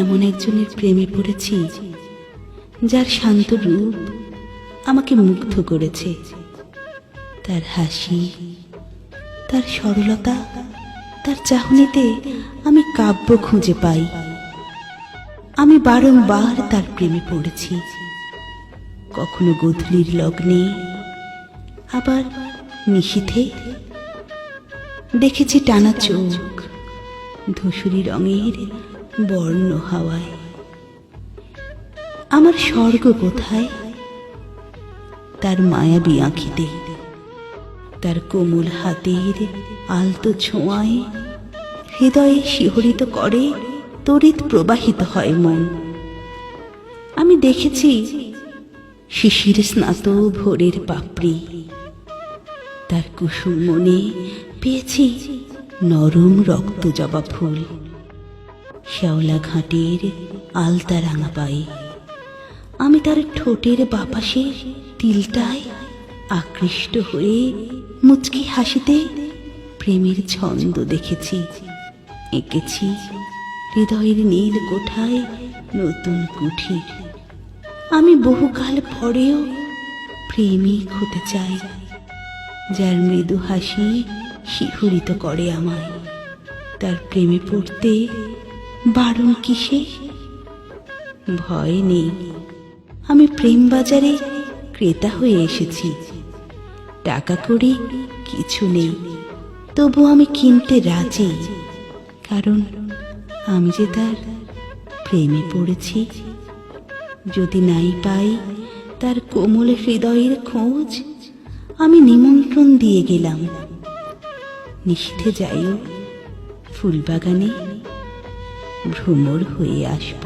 এমন একজনের প্রেমে পড়েছি, যার শান্ত রূপ আমাকে মুগ্ধ করেছে। তার হাসি, তার সরলতা, তার চাহনিতে আমি কাব্য খুঁজে পাই। আমি বারংবার তার প্রেমে পড়েছি। কখনো গধূলির লগ্নে, আবার নিশীথে। দেখেছি টানা চোখ ধূসরি রঙের বর্ণ হাওয়ায়। আমার স্বর্গ কোথায়? তার মায়াবী আঁখিতে, তার কোমল হাতের আলতো ছোঁয়ায় হৃদয়ে শিহরিত করে, তড়িৎ প্রবাহিত হয় মন। আমি দেখেছি শিশির স্নাত ভোরের পাপড়ি। তার কুসুম মনে পেয়েছি নরম রক্ত জবা ফুল, শ্যাওলা ঘাটের আলতা রাঙা পায়ে আমি তার ঠোঁটের বাপাশে তিলটায় আকৃষ্ট হয়ে মুচকি হাসিতে প্রেমের ছন্দ দেখেছি, এঁকেছি হৃদয়ের নীল কোঠায় নতুন কুঠির। আমি বহুকাল পরেও প্রেমিক হতে চাই, যার মৃদু হাসি শিহরিত করে আমায়। তার প্রেমে পড়তে বারণ কিসে? ভয় নেই। আমি প্রেম বাজারে ক্রেতা হয়ে এসেছি। টাকা করি কিছু নেই। তবু আমি কিনতে রাজি। কারণ আমি যে তার প্রেমে পড়েছি, যদি নাই পাই তার কোমল হৃদয়ের খোঁজ, আমি নিমন্ত্রণ দিয়ে গেলাম। নিষিদ্ধে যাইও। ফুলবাগানে ভ্রমর হয়ে আসব।